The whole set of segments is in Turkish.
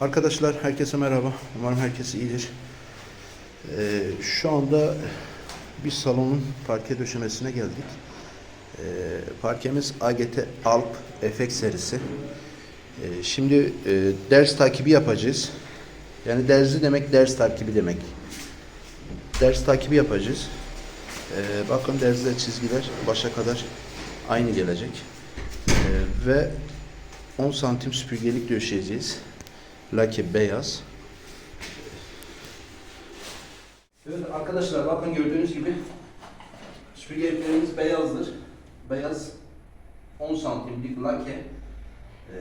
Arkadaşlar herkese merhaba. Umarım herkes iyidir. Ee, şu anda bir salonun parke döşemesine geldik. Ee, parkemiz AGT Alp FX serisi. Ee, şimdi e, ders takibi yapacağız. Yani derzi demek ders takibi demek. Ders takibi yapacağız. Ee, bakın derzde çizgiler başa kadar aynı gelecek. Ee, ve 10 santim süpürgelik döşeyeceğiz. Lake beyaz. Evet arkadaşlar bakın gördüğünüz gibi süpürgeliklerimiz beyazdır. Beyaz 10 santimlik lake. Ee,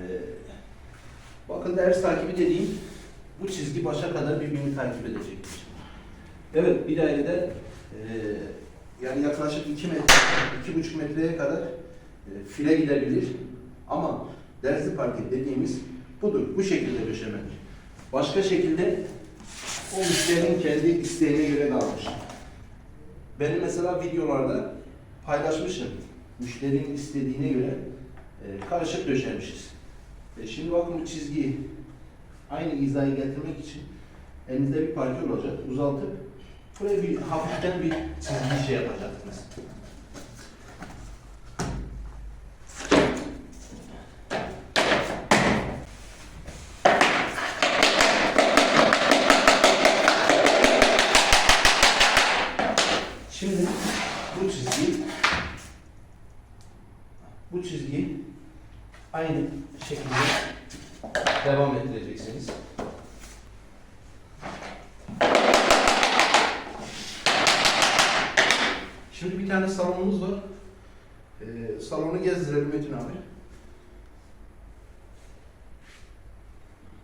bakın ders takibi dediğim bu çizgi başa kadar birbirini takip edecektir. Evet bir dairede e, yani yaklaşık 2 metre, 2,5 metreye kadar e, file gidebilir. Ama derzi parke dediğimiz budur. Bu şekilde döşemedir. Başka şekilde o müşterinin kendi isteğine göre kalmış. Benim mesela videolarda paylaşmışım. Müşterinin istediğine göre e, karışık döşemişiz. E, şimdi bakın bu çizgiyi aynı hizaya getirmek için elinizde bir parke olacak. Uzaltıp buraya bir hafiften bir çizgi şey yapacaksınız. Şimdi bu çizgi bu çizgiyi aynı şekilde devam ettireceksiniz. Şimdi bir tane salonumuz var. Ee, salonu gezdirelim Metin abi.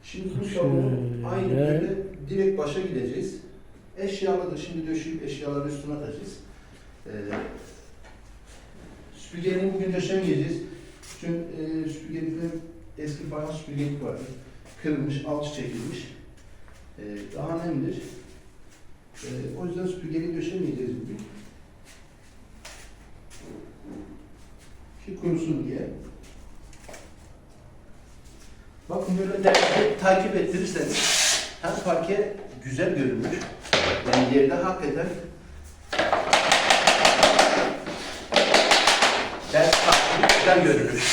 Şimdi bu salonu aynı böyle direkt başa gideceğiz. Eşyaları da şimdi döşeyip eşyaları üstüne atacağız. Ee, süpürgenin bugün döşemeyeceğiz. Çünkü e, süpürgelikler eski fayans süpürgelik vardı. Kırılmış, alçı çekilmiş. Ee, daha nemdir. Ee, o yüzden süpürgelik döşemeyeceğiz bugün. Ki kurusun diye. Bakın böyle de, takip ettirirseniz hem parke güzel görünür. Yani yerde hakikaten ders güzel görünür.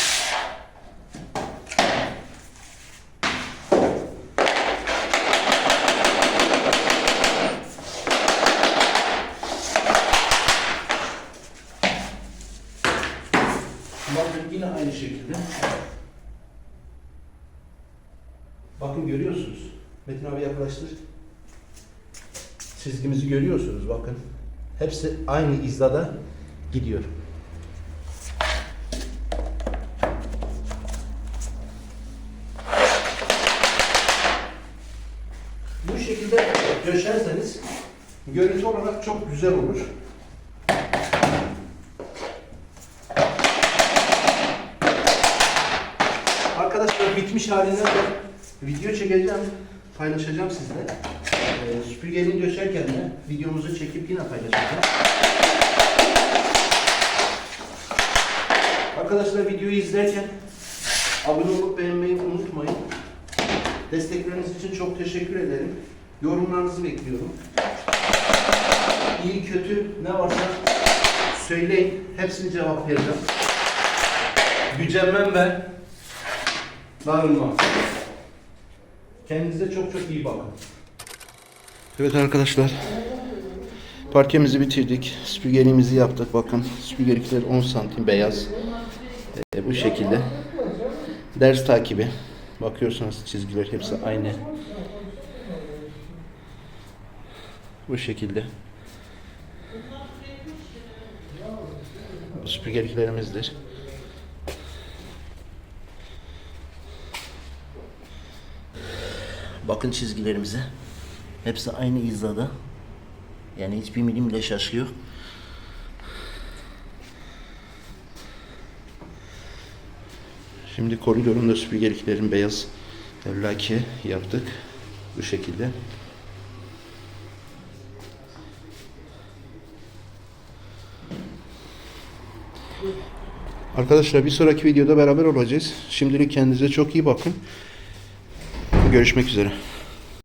Bakın yine aynı şekilde. Bakın görüyorsunuz. Metin abi yaklaştır. Çizgimizi görüyorsunuz bakın. Hepsi aynı hizada gidiyor. Bu şekilde döşerseniz görüntü olarak çok güzel olur. Arkadaşlar bitmiş halinden de video çekeceğim, paylaşacağım sizle. Ee, süpürgeliğini döşerken de videomuzu çekip yine paylaşacağım. Arkadaşlar videoyu izlerken abone olup beğenmeyi unutmayın. Destekleriniz için çok teşekkür ederim. Yorumlarınızı bekliyorum. İyi kötü ne varsa söyleyin. Hepsini cevap vereceğim. Gücenmem ve darılmam. Kendinize çok çok iyi bakın. Evet arkadaşlar. Parkemizi bitirdik. Süpürgeliğimizi yaptık. Bakın süpürgelikler 10 santim beyaz. Ee, bu şekilde. Ders takibi. Bakıyorsunuz çizgiler hepsi aynı. Bu şekilde. Bu süpürgeliklerimizdir. Bakın çizgilerimize. Hepsi aynı hizada. Yani hiçbir milim bile şaşıyor. Şimdi koridorunda süpürgeliklerin beyaz lake yaptık. Bu şekilde. Arkadaşlar bir sonraki videoda beraber olacağız. Şimdilik kendinize çok iyi bakın. Görüşmek üzere.